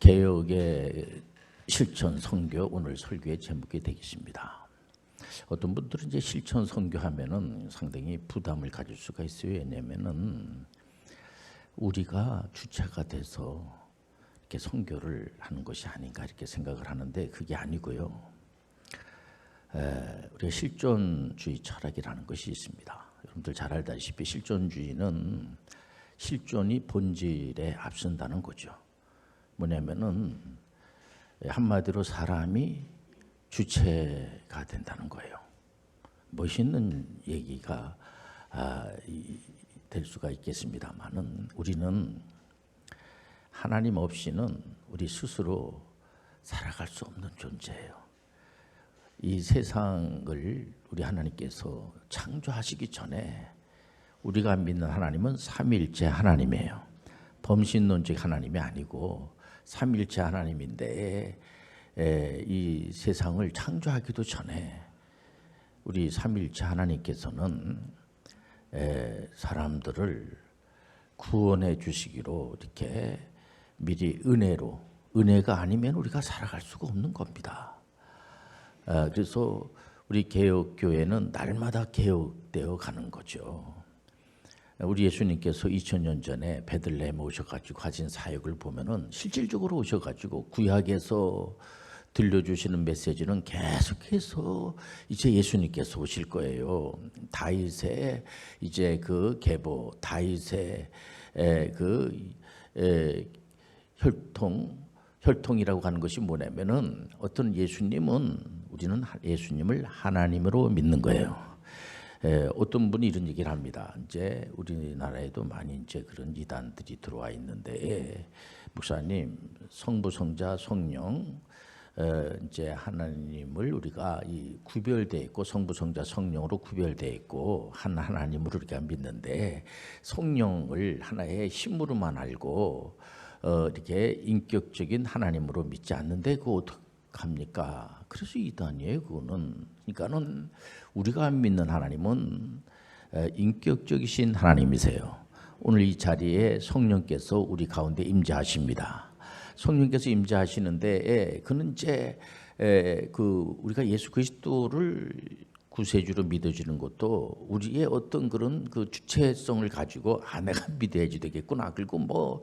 개혁의 실천 선교 오늘 설교의 제목이 되겠습니다. 어떤 분들은 이제 실천 선교하면은 상당히 부담을 가질 수가 있어요. 왜냐면은 우리가 주체가 돼서 이렇게 선교를 하는 것이 아닌가 이렇게 생각을 하는데 그게 아니고요. 에, 우리가 실존주의 철학이라는 것이 있습니다. 여러분들 잘 알다시피 실존주의는 실존이 본질에 앞선다는 거죠. 뭐냐면은 한마디로 사람이 주체가 된다는 거예요. 멋있는 얘기가 아, 이, 될 수가 있겠습니다만은 우리는 하나님 없이는 우리 스스로 살아갈 수 없는 존재예요. 이 세상을 우리 하나님께서 창조하시기 전에 우리가 믿는 하나님은 삼일째 하나님이에요. 범신론적 하나님이 아니고 삼일체 하나님인데 에, 이 세상을 창조하기도 전에 우리 삼일체 하나님께서는 에, 사람들을 구원해 주시기로 이렇게 미리 은혜로 은혜가 아니면 우리가 살아갈 수가 없는 겁니다. 아, 그래서 우리 개혁 교회는 날마다 개혁되어 가는 거죠. 우리 예수님께서 2000년 전에 베들레헴 오셔가지고 하신 사역을 보면은 실질적으로 오셔가지고 구약에서 들려주시는 메시지는 계속해서 이제 예수님께서 오실 거예요. 다윗의 이제 그 계보, 다윗의 에, 그 에, 혈통, 혈통이라고 하는 것이 뭐냐면은 어떤 예수님은 우리는 예수님을 하나님으로 믿는 거예요. 에, 어떤 분이 이런 얘기를 합니다. 이제 우리나라에도 많이 이제 그런 이단들이 들어와 있는데 목사님 성부 성자 성령 에, 이제 하나님을 우리가 이 구별돼 있고 성부 성자 성령으로 구별돼 있고 한 하나님으로 우리가 믿는데 성령을 하나의 힘으로만 알고 어, 이렇게 인격적인 하나님으로 믿지 않는데 그 어떻게 합니까? 그래서 이단이에요. 그거는 그러니까는 우리가 믿는 하나님은 인격적이신 하나님이세요. 오늘 이 자리에 성령께서 우리 가운데 임재하십니다. 성령께서 임재하시는데 그는 이제 그 우리가 예수 그리스도를 구세주로 믿어지는 것도 우리의 어떤 그런 그 주체성을 가지고 아 내가 믿어야지 되겠구나. 그리고 뭐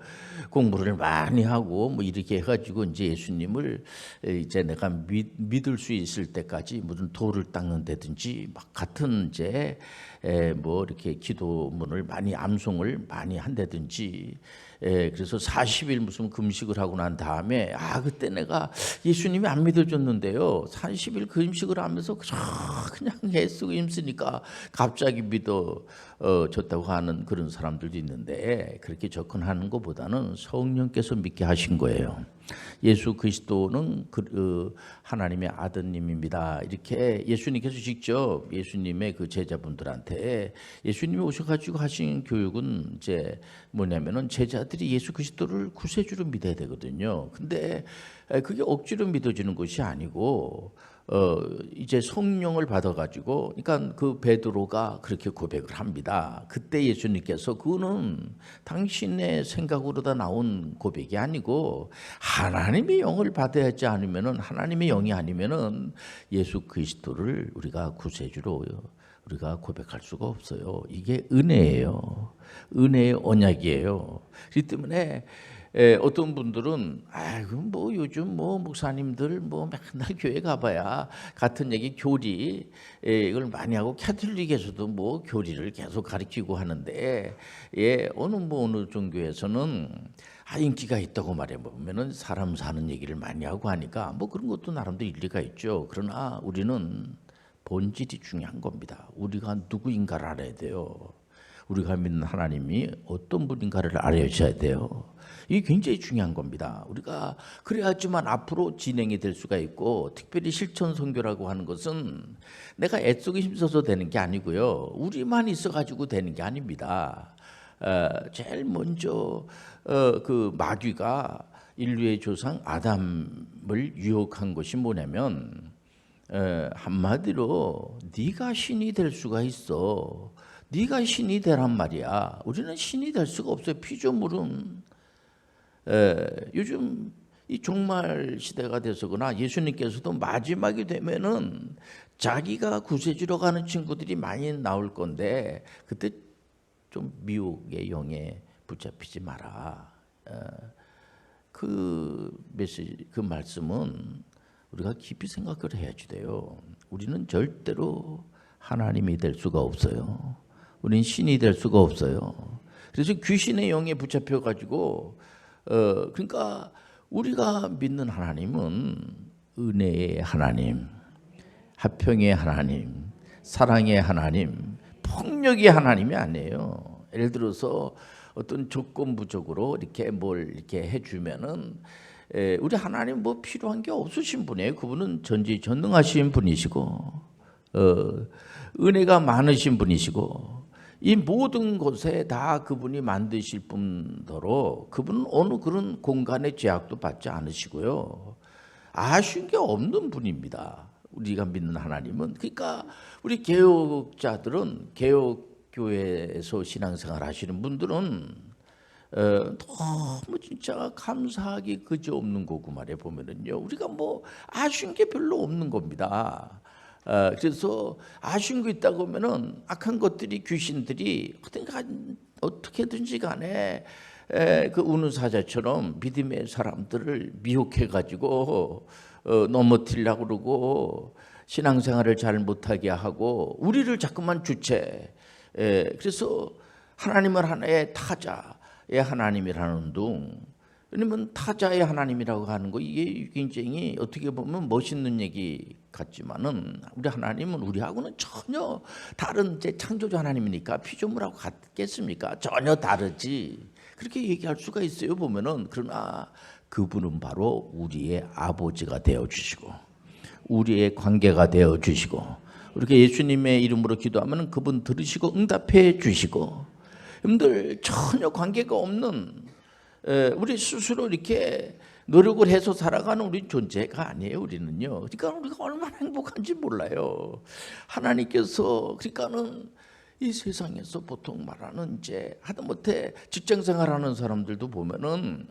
공부를 많이 하고 뭐 이렇게 해가지고 이제 예수님을 이제 내가 믿, 믿을 수 있을 때까지 무슨 돌을 닦는다든지 막 같은 이제 뭐 이렇게 기도문을 많이 암송을 많이 한다든지 예, 그래서 40일 무슨 금식을 하고 난 다음에 아 그때 내가 예수님이 안 믿어줬는데요. 40일 금식을 하면서 그냥 애쓰고 힘쓰니까 갑자기 믿어 어, 줬다고 하는 그런 사람들도 있는데 그렇게 접근하는 것보다는 성령께서 믿게 하신 거예요. 예수 그리스도는 그 하나님의 아드님입니다. 이렇게 예수님께서 직접 예수님의 그 제자분들한테 예수님이 오셔가지고 하신 교육은 이제 뭐냐면은 제자들이 예수 그리스도를 구세주로 믿어야 되거든요. 근데 그게 억지로 믿어지는 것이 아니고 어 이제 성령을 받아 가지고 그러니까 그 베드로가 그렇게 고백을 합니다. 그때 예수님께서 그는 당신의 생각으로 다 나온 고백이 아니고 하나님의 영을 받아야 지 않으면은 하나님의 영이 아니면은 예수 그리스도를 우리가 구세주로 우리가 고백할 수가 없어요. 이게 은혜예요. 은혜의 언약이에요. 그렇기 때문에 에, 어떤 분들은 아이고 뭐 요즘 뭐 목사님들 뭐 맨날 교회 가봐야 같은 얘기 교리 에, 이걸 많이 하고 캐톨릭에서도 뭐 교리를 계속 가르치고 하는데 예 어느 뭐 어느 종교에서는 아 인기가 있다고 말해 보면은 사람 사는 얘기를 많이 하고 하니까 뭐 그런 것도 나름대로 일리가 있죠. 그러나 우리는 본질이 중요한 겁니다. 우리가 누구인가를 알아야 돼요. 우리가 믿는 하나님이 어떤 분인가를 알아야셔야 돼요. 이게 굉장히 중요한 겁니다. 우리가 그래야지만 앞으로 진행이 될 수가 있고 특별히 실천 선교라고 하는 것은 내가 애쓰고 힘써서 되는 게 아니고요. 우리만 있어 가지고 되는 게 아닙니다. 어, 제일 먼저 어, 그 마귀가 인류의 조상 아담을 유혹한 것이 뭐냐면 어, 한마디로 네가 신이 될 수가 있어. 네가 신이 되란 말이야. 우리는 신이 될 수가 없어요. 피조물은 에, 요즘 이 종말 시대가 돼서거나 예수님께서도 마지막이 되면은 자기가 구세주로 가는 친구들이 많이 나올 건데 그때 좀 미혹의 영에 붙잡히지 마라. 어, 그 메시지, 그 말씀은 우리가 깊이 생각을 해야지 돼요. 우리는 절대로 하나님이 될 수가 없어요. 우리는 신이 될 수가 없어요. 그래서 귀신의 영에 붙잡혀 가지고 어 그러니까 우리가 믿는 하나님은 은혜의 하나님, 화평의 하나님, 사랑의 하나님, 폭력의 하나님이 아니에요. 예를 들어서 어떤 조건부적으로 이렇게 뭘 이렇게 해주면은 에, 우리 하나님 뭐 필요한 게 없으신 분이에요. 그분은 전지전능하신 분이시고 어, 은혜가 많으신 분이시고 이 모든 곳에 다 그분이 만드실 뿐더러 그분은 어느 그런 공간의 제약도 받지 않으시고요. 아쉬운 게 없는 분입니다. 우리가 믿는 하나님은 그러니까 우리 개혁자들은 개혁 교회에서 신앙생활 하시는 분들은 어, 너무 진짜 감사하기 그저 없는 거고 말해 보면은요 우리가 뭐 아쉬운 게 별로 없는 겁니다. 어, 그래서 아쉬운 거 있다고 하면은 악한 것들이 귀신들이 어떻게 어떻게든지 간에 에, 그 우는 사자처럼 믿음의 사람들을 미혹해 가지고 어, 넘어뜨리려고 그러고 신앙생활을 잘 못하게 하고 우리를 자꾸만 주체. 에, 그래서 하나님을 하나의 타자의 하나님이라는 둥. 왜냐면 타자의 하나님이라고 하는 거 이게 굉장히 어떻게 보면 멋있는 얘기 같지만은 우리 하나님은 우리하고는 전혀 다른 제 창조주 하나님이니까 피조물하고 같겠습니까? 전혀 다르지. 그렇게 얘기할 수가 있어요 보면은 그러나 그분은 바로 우리의 아버지가 되어 주시고 우리의 관계가 되어 주시고 이렇게 예수님의 이름으로 기도하면 그분 들으시고 응답해 주시고 여러분들 전혀 관계가 없는 에, 우리 스스로 이렇게 노력을 해서 살아가는 우리 존재가 아니에요. 우리는요. 그러니까 우리가 얼마나 행복한지 몰라요. 하나님께서 그러니까는 이 세상에서 보통 말하는 이제 하다못해 직장 생활하는 사람들도 보면은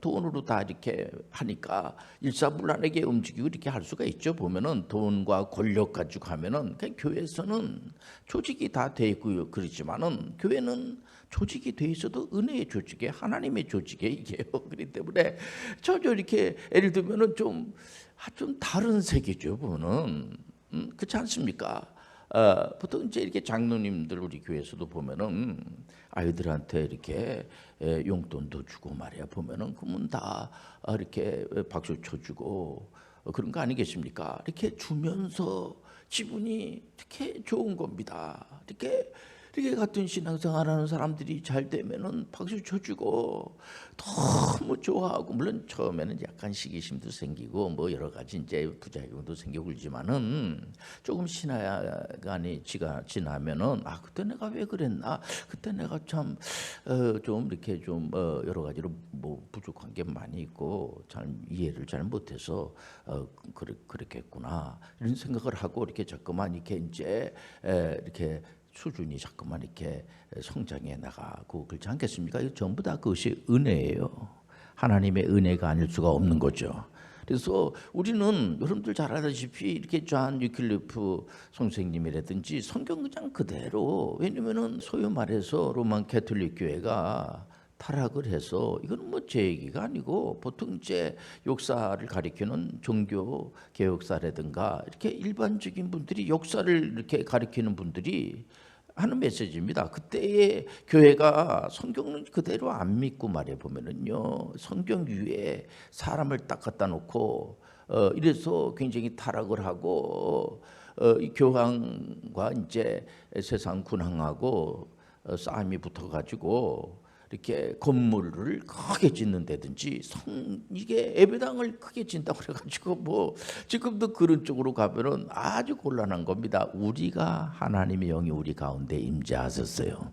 돈으로 다 이렇게 하니까 일사불란하게 움직이고 이렇게 할 수가 있죠. 보면은 돈과 권력 가지고 하면은 교회에서는 조직이 다 돼 있고 그러지만은 교회는 조직이 돼 있어도 은혜의 조직에 하나님의 조직에 이게요. 그렇기 때문에 전혀 이렇게 예를 들면은 좀, 아, 좀 다른 세계죠. 보는 음, 그렇지 않습니까? 어, 보통 이제 이렇게 장로님들 우리 교회에서도 보면은 아이들한테 이렇게 에, 용돈도 주고 말이야 보면은 그러면 다 어, 이렇게 박수 쳐주고 어, 그런 거 아니겠습니까? 이렇게 주면서 기분이 이렇게 좋은 겁니다. 이렇게 이렇게 같은 신앙생활 하는 사람들이 잘 되면은 박수 쳐주고 너무 좋아하고 물론 처음에는 약간 시기심도 생기고 뭐 여러 가지 이제 부작용도 생기고 그러지만은 조금 신화간이 지가 지나면은 아 그때 내가 왜 그랬나? 그때 내가 참 어, 좀 이렇게 좀 어, 여러 가지로 뭐 부족한 게 많이 있고 잘 이해를 잘 못해서 어, 그래, 그랬겠구나. 이런 생각을 하고 이렇게 자꾸만 이렇게 이제 에, 이렇게 수준이 자꾸만 이렇게 성장해 나가고 그렇지 않겠습니까? 이거 전부 다 그것이 은혜예요. 하나님의 은혜가 아닐 수가 없는 거죠. 그래서 우리는 여러분들 잘 알다시피 이렇게 존 유클리프 선생님이라든지 성경 그냥 그대로 왜냐면은 소위 말해서 로만 캐톨릭 교회가 타락을 해서 이건 뭐 제 얘기가 아니고 보통 이제 역사를 가리키는 종교 개혁사라든가 이렇게 일반적인 분들이 역사를 이렇게 가리키는 분들이 하는 메시지입니다. 그때의 교회가 성경은 그대로 안 믿고 말해 보면은요 성경 위에 사람을 딱 갖다 놓고 어, 이래서 굉장히 타락을 하고 어, 이 교황과 이제 세상 군왕하고 어, 싸움이 붙어가지고 이렇게 건물을 크게 짓는다든지 성 이게 예배당을 크게 짓는다고 그래가지고 뭐 지금도 그런 쪽으로 가면은 아주 곤란한 겁니다. 우리가 하나님의 영이 우리 가운데 임재하셨어요.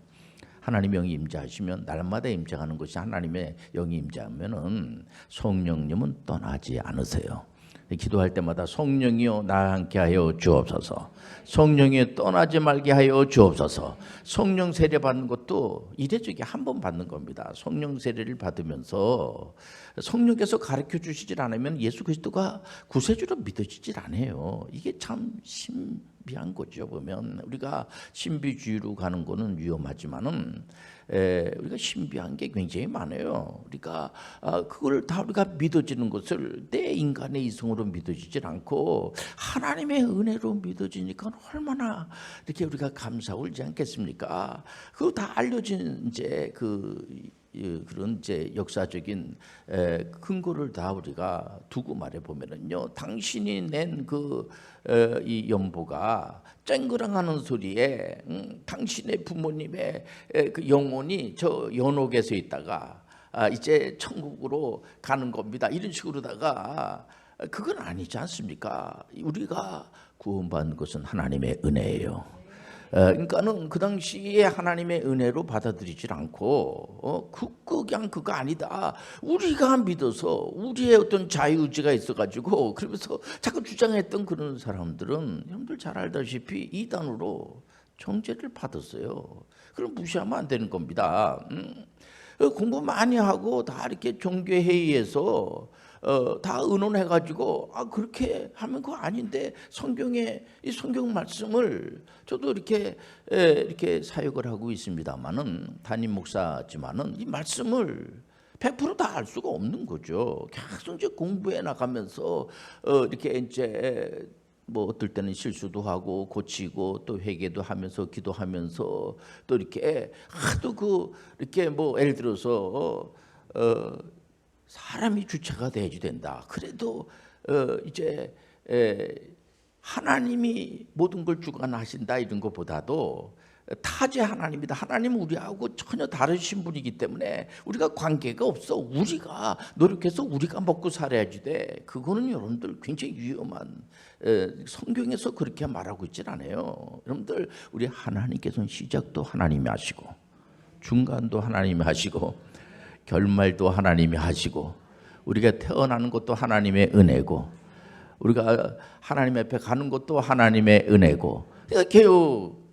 하나님의 영이 임재하시면 날마다 임재하는 것이 하나님의 영이 임재하면은 성령님은 떠나지 않으세요. 기도할 때마다 성령이여 나와 함께 하여 주옵소서. 성령이 떠나지 말게 하여 주옵소서. 성령 세례 받는 것도 이례적에 한번 받는 겁니다. 성령 세례를 받으면서 성령께서 가르쳐 주시질 않으면 예수 그리스도가 구세주로 믿어지질 않아요. 이게 참 신비한 거죠. 보면 우리가 신비주의로 가는 거는 위험하지만은 에, 우리가 신비한 게 굉장히 많아요. 우리가 아, 그걸 다 우리가 믿어지는 것을 내 인간의 이성으로 믿어지질 않고 하나님의 은혜로 믿어지니까 얼마나 이렇게 우리가 감사 울지 않겠습니까? 그거 다 알려진 이제 그 이, 그런 이제 역사적인 에, 근거를 다 우리가 두고 말해 보면은요, 당신이 낸 그 이 연보가 쨍그랑하는 소리에 음, 당신의 부모님의 에, 그 영혼이 저 연옥에서 있다가 아, 이제 천국으로 가는 겁니다. 이런 식으로다가 그건 아니지 않습니까? 우리가 구원받는 것은 하나님의 은혜예요. 어, 그러니까는 그 당시에 하나님의 은혜로 받아들이질 않고 어, 그, 그 그냥 그거 아니다. 우리가 믿어서 우리의 어떤 자유의지가 있어가지고 그러면서 자꾸 주장했던 그런 사람들은 여러분들 잘 알다시피 이단으로 정죄를 받았어요. 그럼 무시하면 안 되는 겁니다. 음. 공부 많이 하고 다 이렇게 종교 회의에서 어, 다 의논해가지고 아 그렇게 하면 그거 아닌데 성경에 이 성경 말씀을 저도 이렇게 에, 이렇게 사역을 하고 있습니다만은 담임 목사지만은 이 말씀을 100%다 알 수가 없는 거죠. 계속 이제 공부해 나가면서 어, 이렇게 이제 뭐 어떨 때는 실수도 하고 고치고 또 회개도 하면서 기도하면서 또 이렇게 하도 그 이렇게 뭐 예를 들어서 어 사람이 주체가 돼야지 된다. 그래도 어 이제 에 하나님이 모든 걸 주관하신다 이런 것보다도 타제 하나님이다. 하나님은 우리하고 전혀 다르신 분이기 때문에 우리가 관계가 없어. 우리가 노력해서 우리가 먹고 살아야지 돼. 그거는 여러분들 굉장히 위험한 성경에서 그렇게 말하고 있질 않아요. 여러분들 우리 하나님께서는 시작도 하나님이 하시고 중간도 하나님이 하시고 결말도 하나님이 하시고 우리가 태어나는 것도 하나님의 은혜고 우리가 하나님 앞에 가는 것도 하나님의 은혜고 그러니까 개혁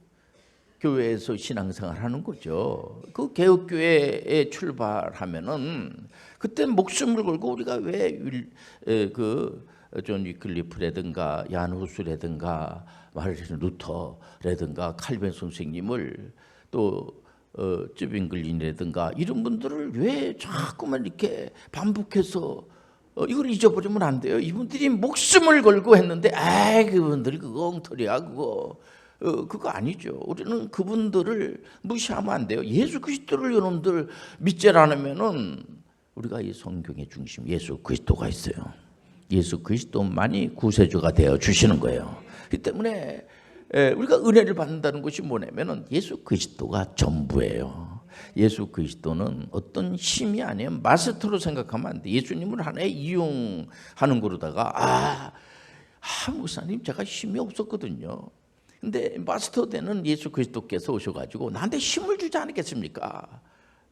교회에서 신앙생활 하는 거죠. 그 개혁 교회에 출발하면은 그때 목숨을 걸고 우리가 왜그 존 위클리프라든가 얀 후스라든가 마르틴 루터라든가 칼빈 선생님을 또 어, 쯔빙글린이라든가 이런 분들을 왜 자꾸만 이렇게 반복해서 어, 이걸 잊어버리면 안 돼요. 이분들이 목숨을 걸고 했는데, 아, 그분들 그거 엉터리야, 그거. 어, 그거 아니죠. 우리는 그분들을 무시하면 안 돼요. 예수 그리스도를 여러분들 믿지 않으면은 우리가 이 성경의 중심 예수 그리스도가 있어요. 예수 그리스도만이 구세주가 되어 주시는 거예요. 그 때문에 우리가 은혜를 받는다는 것이 뭐냐면은 예수 그리스도가 전부예요. 예수 그리스도는 어떤 힘이 아니에요. 마스터로 생각하면 안 돼. 예수님을 하나의 이용하는 거로다가 아, 아 목사님 제가 힘이 없었거든요. 근데 마스터 되는 예수 그리스도께서 오셔가지고 나한테 힘을 주지 않겠습니까?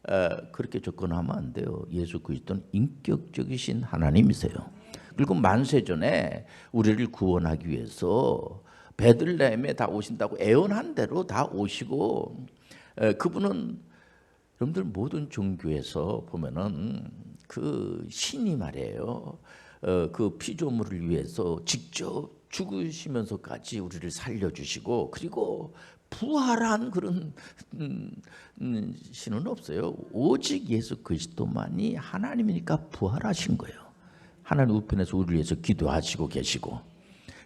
에, 그렇게 접근하면 안 돼요. 예수 그리스도는 인격적이신 하나님이세요. 그리고 만세 전에 우리를 구원하기 위해서 베들레헴에 다 오신다고 애원한 대로 다 오시고 에, 그분은 여러분들 모든 종교에서 보면은 그 신이 말이에요. 어, 그 피조물을 위해서 직접 죽으시면서까지 우리를 살려주시고 그리고 부활한 그런 음, 음, 신은 없어요. 오직 예수 그리스도만이 하나님이니까 부활하신 거예요. 하나님 우편에서 우리를 위해서 기도하시고 계시고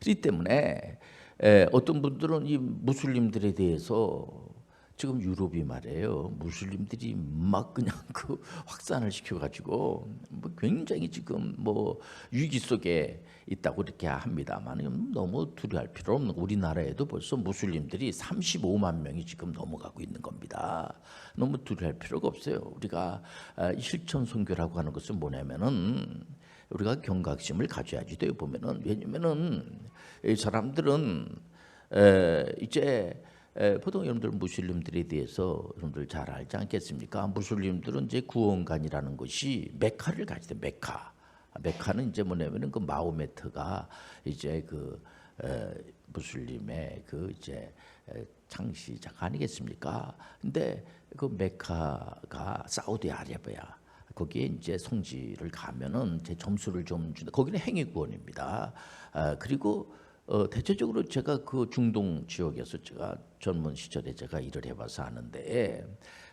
그렇기 때문에 에, 어떤 분들은 이 무슬림들에 대해서 지금 유럽이 말이에요. 무슬림들이 막 그냥 그 확산을 시켜가지고 뭐 굉장히 지금 뭐 위기 속에 있다고 이렇게 합니다만 너무 두려워할 필요 없는 우리나라에도 벌써 무슬림들이 35만 명이 지금 넘어가고 있는 겁니다. 너무 두려워할 필요가 없어요. 우리가 아, 실천 선교라고 하는 것은 뭐냐면은 우리가 경각심을 가져야지 돼요. 보면은 왜냐면은 이 사람들은 이제 보통 여러분들 무슬림들에 대해서 여러분들 잘 알지 않겠습니까? 무슬림들은 이제 구원관이라는 것이 메카를 가지대 메카. 메카는 이제 뭐냐면은 그 마호메트가 이제 그 에, 무슬림의 그 이제 에, 창시작 아니겠습니까? 근데 그 메카가 사우디아라비아 거기에 이제 성지를 가면은 제 점수를 좀 준다. 거기는 행위 구원입니다. 아, 그리고 어, 대체적으로 제가 그 중동 지역에서 제가 전문 시절에 제가 일을 해봐서 아는데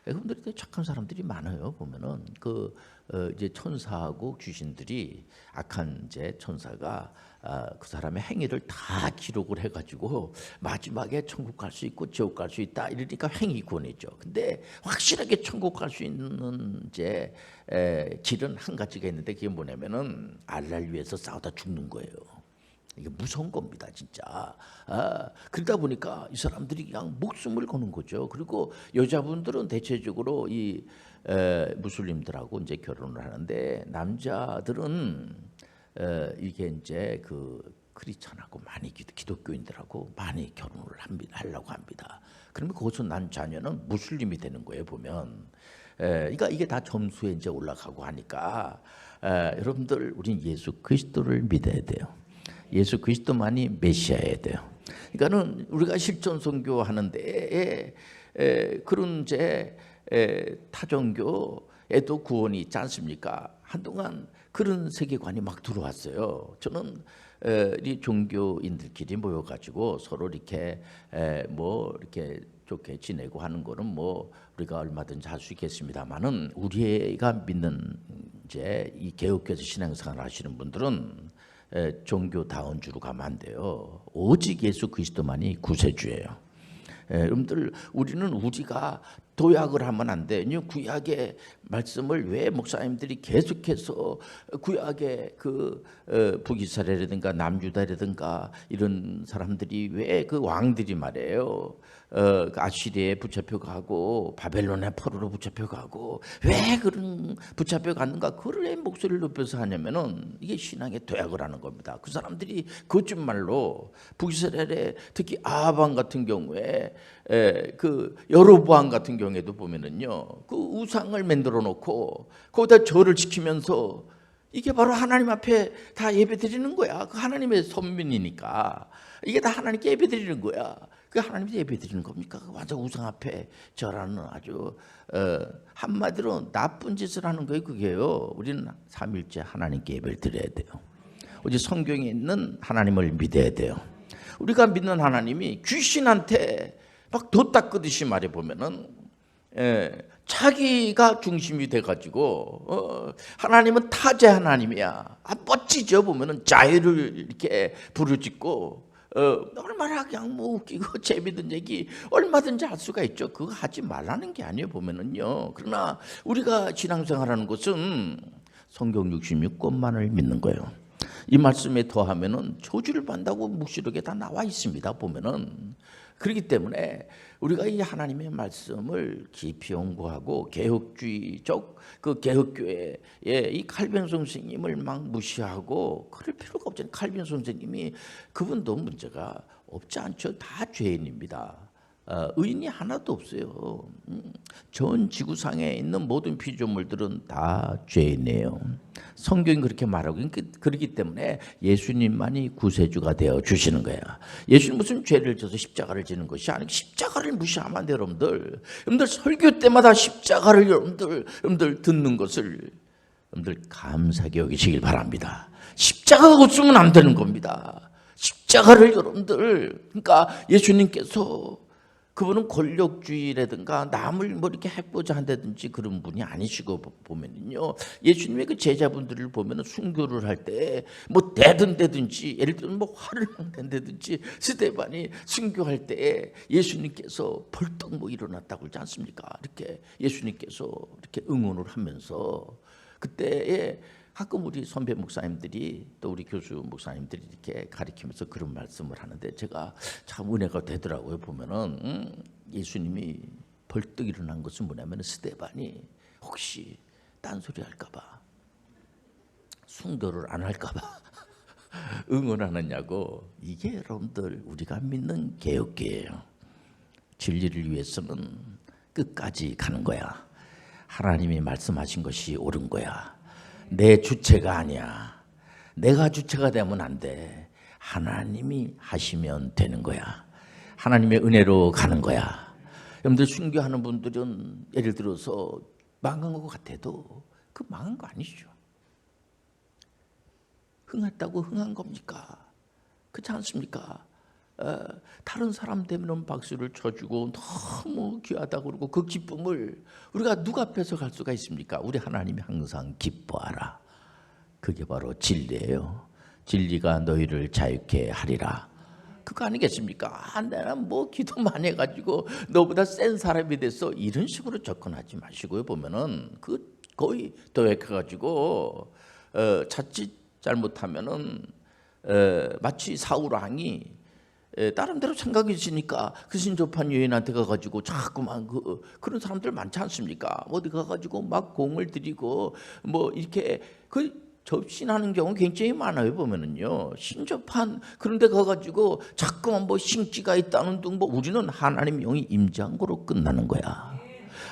여러분들이 되게 착한 사람들이 많아요. 보면은 그 어, 이제 천사하고 귀신들이 악한 이제 천사가 아, 그 사람의 행위를 다 기록을 해가지고 마지막에 천국 갈 수 있고 지옥 갈 수 있다 이러니까 행위권이죠. 근데 확실하게 천국 갈 수 있는 이제 에, 길은 한 가지가 있는데 그게 뭐냐면은 알라를 위해서 싸우다 죽는 거예요. 이게 무서운 겁니다, 진짜. 아, 그러다 보니까 이 사람들이 그냥 목숨을 거는 거죠. 그리고 여자분들은 대체적으로 이 에, 무슬림들하고 이제 결혼을 하는데 남자들은 에, 이게 이제 그 크리스천하고 많이 기- 기독교인들하고 많이 결혼을 합니다, 하려고 합니다. 그러면 거기서 난 자녀는 무슬림이 되는 거예요, 보면. 에, 그러니까 이게 다 점수에 이제 올라가고 하니까 에, 여러분들 우린 예수 그리스도를 믿어야 돼요. 예수 그리스도만이 메시아야 돼요. 그러니까는 우리가 실전 선교 하는데 에, 에, 그런 에, 타종교에도 구원이 있지 않습니까? 한동안 그런 세계관이 막 들어왔어요. 저는 에, 이 종교인들끼리 모여가지고 서로 이렇게 에, 뭐 이렇게 좋게 지내고 하는 거는 뭐 우리가 얼마든지 할 수 있겠습니다만은 우리가 믿는 이제 이 개혁교에서 신앙생활 하시는 분들은 에, 종교다운 주로 가면 안 돼요. 오직 예수 그리스도만이 구세주예요. 에, 여러분들 우리는 우리가 도약을 하면 안 돼. 이 구약의 말씀을 왜 목사님들이 계속해서 구약의 그 어, 북이스라엘이라든가 남유다라든가 이런 사람들이 왜 그 왕들이 말이에요. 어, 그 아시리에 붙잡혀 가고 바벨론에 포로로 붙잡혀 가고 왜 그런 붙잡혀 갔는가? 그를 왜 목소리를 높여서 하냐면은 이게 신앙의 도약을 하는 겁니다. 그 사람들이 거짓말로 북이스라엘에 특히 아방 같은 경우에 에, 그 여로보암 같은 경우에도 보면은요 그 우상을 만들어 놓고 거기다 절을 지키면서 이게 바로 하나님 앞에 다 예배 드리는 거야. 그 하나님의 선민이니까 이게 다 하나님께 예배 드리는 거야. 그 하나님께 예배 드리는 겁니까? 그 완전 우상 앞에 절하는 아주 어, 한마디로 나쁜 짓을 하는 거예요. 그게요. 우리는 삼일째 하나님께 예배를 드려야 돼요. 우리 성경에 있는 하나님을 믿어야 돼요. 우리가 믿는 하나님이 귀신한테 막 도 닦듯이 말해 보면은 예, 자기가 중심이 돼가지고 어, 하나님은 타제 하나님이야. 아 멋지죠 보면은 자유를 이렇게 부르짖고 어, 얼마나 그냥 뭐 웃기고 재미든 얘기 얼마든지 할 수가 있죠. 그거 하지 말라는 게 아니에요 보면은요. 그러나 우리가 신앙생활하는 것은 성경 66권만을 믿는 거예요. 이 말씀에 더하면은 저주를 받는다고 묵시록에 다 나와 있습니다. 보면은 그렇기 때문에 우리가 이 하나님의 말씀을 깊이 연구하고 개혁주의적 그 개혁교회의 이 칼빈 선생님을 막 무시하고 그럴 필요가 없잖아요. 칼빈 선생님이 그분도 문제가 없지 않죠. 다 죄인입니다. 어, 의인이 하나도 없어요. 음, 전 지구상에 있는 모든 피조물들은 다 죄인이에요. 성경이 그렇게 말하고 그- 그렇기 때문에 예수님만이 구세주가 되어 주시는 거야. 예수님 무슨 죄를 져서 십자가를 지는 것이 아니고 십자가를 무시하면 안 돼요, 여러분들. 여러분들 설교 때마다 십자가를 여러분들 여러분들 듣는 것을 여러분들 감사하게 여기시길 바랍니다. 십자가가 없으면 안 되는 겁니다. 십자가를 여러분들 그러니까 예수님께서 그분은 권력주의라든가 남을 뭐 이렇게 해보자 한다든지 그런 분이 아니시고 보- 보면은요 예수님의 그 제자분들을 보면은 순교를 할 때 뭐 대든 대든지 예를 들면 뭐 화를 낸다든지 스테반이 순교할 때 예수님께서 벌떡 뭐 일어났다고 그러지 않습니까? 이렇게 예수님께서 이렇게 응원을 하면서 그때에 가끔 우리 선배 목사님들이 또 우리 교수 목사님들이 이렇게 가리키면서 그런 말씀을 하는데 제가 참 은혜가 되더라고요. 보면은 음, 예수님이 벌떡 일어난 것은 뭐냐면 스테반이 혹시 딴소리 할까봐 순교를 안 할까봐 응원하느냐고 이게 여러분들 우리가 믿는 개혁계예요. 진리를 위해서는 끝까지 가는 거야. 하나님이 말씀하신 것이 옳은 거야. 내 주체가 아니야. 내가 주체가 되면 안 돼. 하나님이 하시면 되는 거야. 하나님의 은혜로 가는 거야. 여러분들 순교하는 분들은 예를 들어서 망한 것 같아도 그 망한 거 아니죠. 흥했다고 흥한 겁니까? 그렇지 않습니까? 어, 다른 사람 되면 박수를 쳐주고 너무 귀하다고 그러고 그 기쁨을 우리가 누가 뺏어갈 수가 있습니까? 우리 하나님이 항상 기뻐하라. 그게 바로 진리예요. 진리가 너희를 자유케 하리라. 그거 아니겠습니까? 아, 내가 뭐 기도 많이 해가지고 너보다 센 사람이 돼서 이런 식으로 접근하지 마시고요. 보면은 그 거의 도약해가지고 어, 자칫 잘못하면은 에, 마치 사울 왕이 에, 다른 대로 생각이 있으니까 그 신접한 여인한테 가가지고 자꾸만 그 그런 사람들 많지 않습니까? 어디 가가지고 막 공을 들이고 뭐 이렇게 그 접신하는 경우 굉장히 많아요 보면은요 신접한 그런데 가가지고 자꾸만 뭐 신기가 있다는 등 뭐 우리는 하나님 영이 거로 끝나는 거야.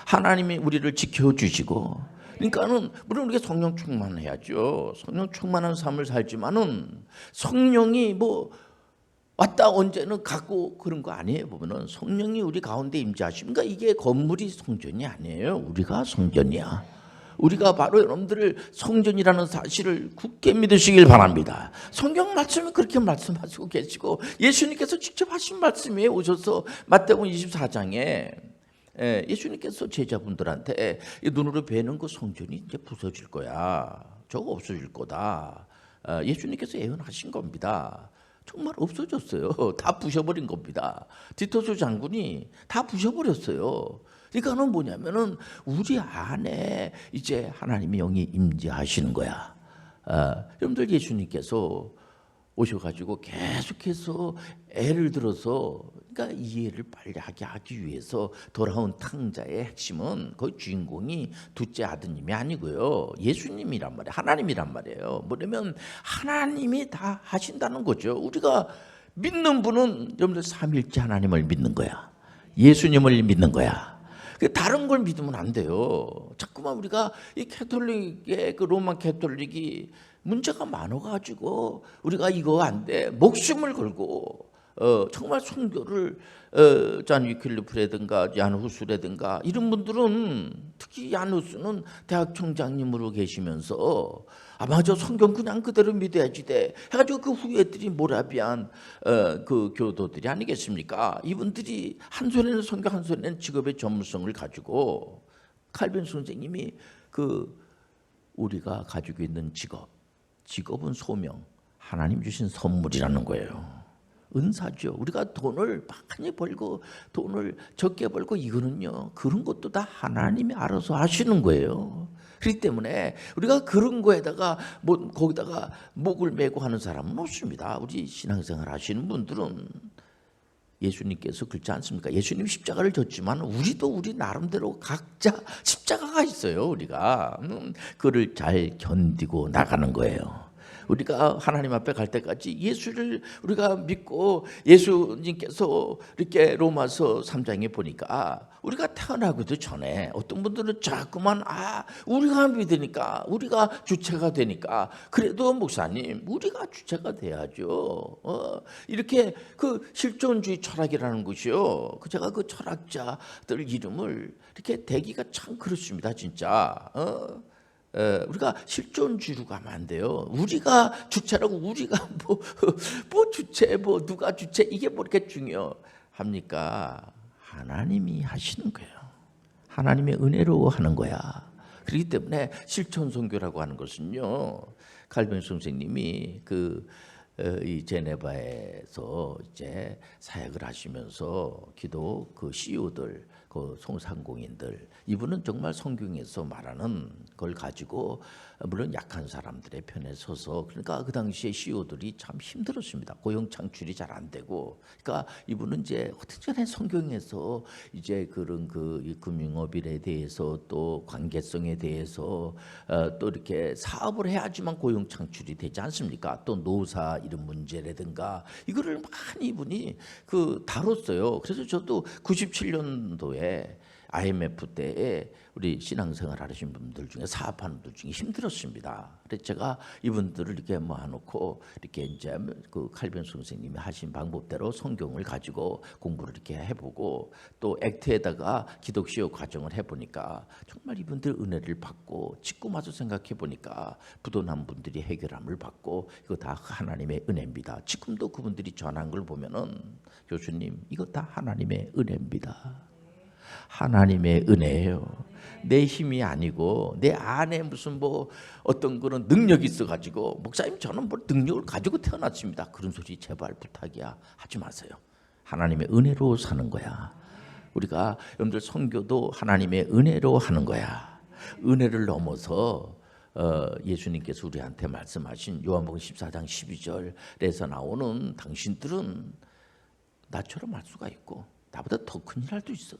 하나님이 우리를 지켜주시고 그러니까는 물론 우리가 성령 충만해야죠. 성령 충만한 삶을 살지만은 성령이 뭐 왔다 언제는 갖고 그런 거 아니에요. 보면은 성령이 우리 가운데 임재하십니까? 이게 건물이 성전이 아니에요. 우리가 성전이야. 우리가 바로 여러분들을 성전이라는 사실을 굳게 믿으시길 바랍니다. 성경 말씀이 그렇게 말씀하시고 계시고 예수님께서 직접 하신 말씀에 오셔서 마태복음 24장에 예, 예수님께서 제자분들한테 이 눈으로 뵈는 그 성전이 이제 부서질 거야. 저거 없어질 거다. 어, 예수님께서 예언하신 겁니다. 정말 없어졌어요. 다 부셔버린 겁니다. 디토스 장군이 다 부셔버렸어요. 그러니까는 뭐냐면은 우리 안에 이제 하나님의 영이 임재하시는 거야. 어, 여러분들 예수님께서 오셔가지고 계속해서 애를 들어서 그러니까 이해를 빨리 하게 하기 위해서 돌아온 탕자의 핵심은 그 주인공이 둘째 아드님이 아니고요. 예수님이란 말이에요. 하나님이란 말이에요. 뭐냐면 하나님이 다 하신다는 거죠. 우리가 믿는 분은 여러분들 삼일째 하나님을 믿는 거야. 예수님을 믿는 거야. 그 다른 걸 믿으면 안 돼요. 자꾸만 우리가 이 캐톨릭의 그 로마 캐톨릭이 문제가 많아가지고 우리가 이거 안 돼. 목숨을 걸고 어, 정말 성교를 어, 잔 위클리프라든가 얀 후스라든가 이런 분들은 특히 얀 후스는 대학 총장님으로 계시면서 아마 저 성경 그냥 그대로 믿어야지 돼 해가지고 그 후예들이 모라비안 어, 그 교도들이 아니겠습니까? 이분들이 한 손에는 성경 한 손에는 직업의 전문성을 가지고 칼빈 선생님이 그 우리가 가지고 있는 직업 직업은 소명 하나님 주신 선물이라는 거예요. 은사죠. 우리가 돈을 많이 벌고 돈을 적게 벌고 이거는요. 그런 것도 다 하나님이 알아서 하시는 거예요. 그렇기 때문에 우리가 그런 거에다가 뭐 거기다가 목을 메고 하는 사람은 없습니다. 우리 신앙생활 하시는 분들은 예수님께서 그렇지 않습니까? 예수님 십자가를 졌지만 우리도 우리 나름대로 각자 십자가가 있어요. 우리가 음, 그를 잘 견디고 나가는 거예요. 우리가 하나님 앞에 갈 때까지 예수를 우리가 믿고 예수님께서 이렇게 로마서 3장에 보니까 우리가 태어나기도 전에 어떤 분들은 자꾸만 아 우리가 믿으니까 우리가 주체가 되니까 그래도 목사님 우리가 주체가 돼야죠. 어, 이렇게 그 실존주의 철학이라는 것이요. 그 제가 그 철학자들 이름을 이렇게 대기가 참 그렇습니다, 진짜. 어? 에, 우리가 실존주의로 가면 안 돼요. 우리가 주체라고 우리가 뭐, 뭐 주체, 뭐 누가 주체 이게 뭐 이렇게 중요합니까? 하나님이 하시는 거예요. 하나님의 은혜로 하는 거야. 그렇기 때문에 실천 선교라고 하는 것은요. 칼빈 선생님이 그 어, 이 제네바에서 이제 사역을 하시면서 기도 그 CEO들 그 소상공인들 이분은 정말 성경에서 말하는 걸 가지고 물론 약한 사람들의 편에 서서 그러니까 그 당시에 CEO들이 참 힘들었습니다. 고용 창출이 잘 안 되고 그러니까 이분은 이제 전에 성경에서 이제 그런 그 금융업에 대해서 또 관계성에 대해서 어, 또 이렇게 사업을 해야지만 고용 창출이 되지 않습니까? 또 노사 이런 문제라든가 이거를 많이 이분이 그 다뤘어요. 그래서 저도 97년도에 IMF 때에 우리 신앙생활 하신 분들 중에 사업하는 분들 중에 힘들었습니다. 그래서 제가 이분들을 이렇게 모아놓고 이렇게 이제 그 칼빈 선생님이 하신 방법대로 성경을 가지고 공부를 이렇게 해보고 또 액트에다가 기독시오 과정을 해보니까 정말 이분들 은혜를 받고 짓고 마저 생각해 보니까 부도난 분들이 해결함을 받고 이거 다 하나님의 은혜입니다. 지금도 그분들이 전한 걸 보면은 교수님 이거 다 하나님의 은혜입니다. 하나님의 은혜예요. 내 힘이 아니고 내 안에 무슨 뭐 어떤 그런 능력이 있어가지고 목사님 저는 뭐 능력을 가지고 태어났습니다. 그런 소리 제발 부탁이야 하지 마세요. 하나님의 은혜로 사는 거야. 우리가 여러분들 선교도 하나님의 은혜로 하는 거야. 은혜를 넘어서 어, 예수님께서 우리한테 말씀하신 요한복음 14장 12절에서 나오는 당신들은 나처럼 할 수가 있고 나보다 더 큰 일할수 있어.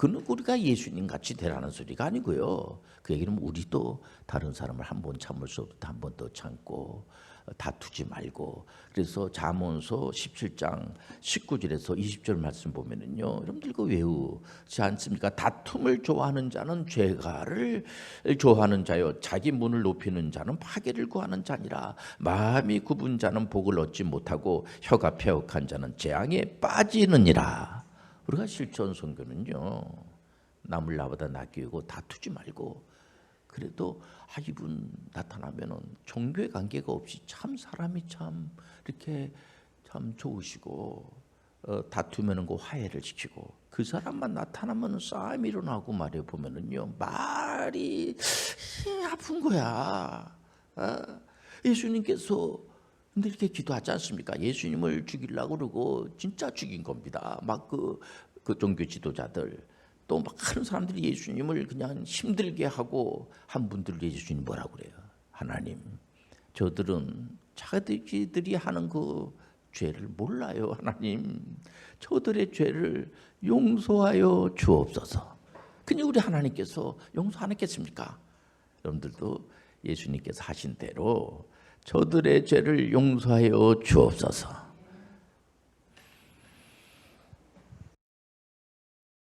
그는 우리가 예수님 같이 되라는 소리가 아니고요. 그 얘기는 우리도 다른 사람을 한 번 참을 수때한번 더 참고 어, 다투지 말고 그래서 잠언서 17장 19절에서 20절 말씀 보면은요. 여러분들 그 외우지 않습니까? 다툼을 좋아하는 자는 죄가를 좋아하는 자요 자기 문을 높이는 자는 파괴를 구하는 자니라 마음이 굽은 자는 복을 얻지 못하고 혀가 폐역한 자는 재앙에 빠지느니라. 우리가 실천 선교는요 남을 나보다 낚이고 다투지 말고 그래도 아 이분 나타나면은 종교의 관계가 없이 참 사람이 참 이렇게 참 좋으시고 어, 다투면은 그 화해를 시키고 그 사람만 나타나면 싸움이 일어나고 말해 보면은요 말이 아픈 거야. 어? 예수님께서 근데 이렇게 기도하지 않습니까? 예수님을 죽이려고 그러고 진짜 죽인 겁니다. 막그 그 종교 지도자들 또막 하는 사람들이 예수님을 그냥 힘들게 하고 한 분들 예수님 뭐라고 그래요? 하나님, 저들은 자기들이 하는 그 죄를 몰라요. 하나님, 저들의 죄를 용서하여 주옵소서. 그냥 우리 하나님께서 용서 안 했겠습니까? 여러분들도 예수님께서 하신 대로 저들의 죄를 용서하여 주옵소서.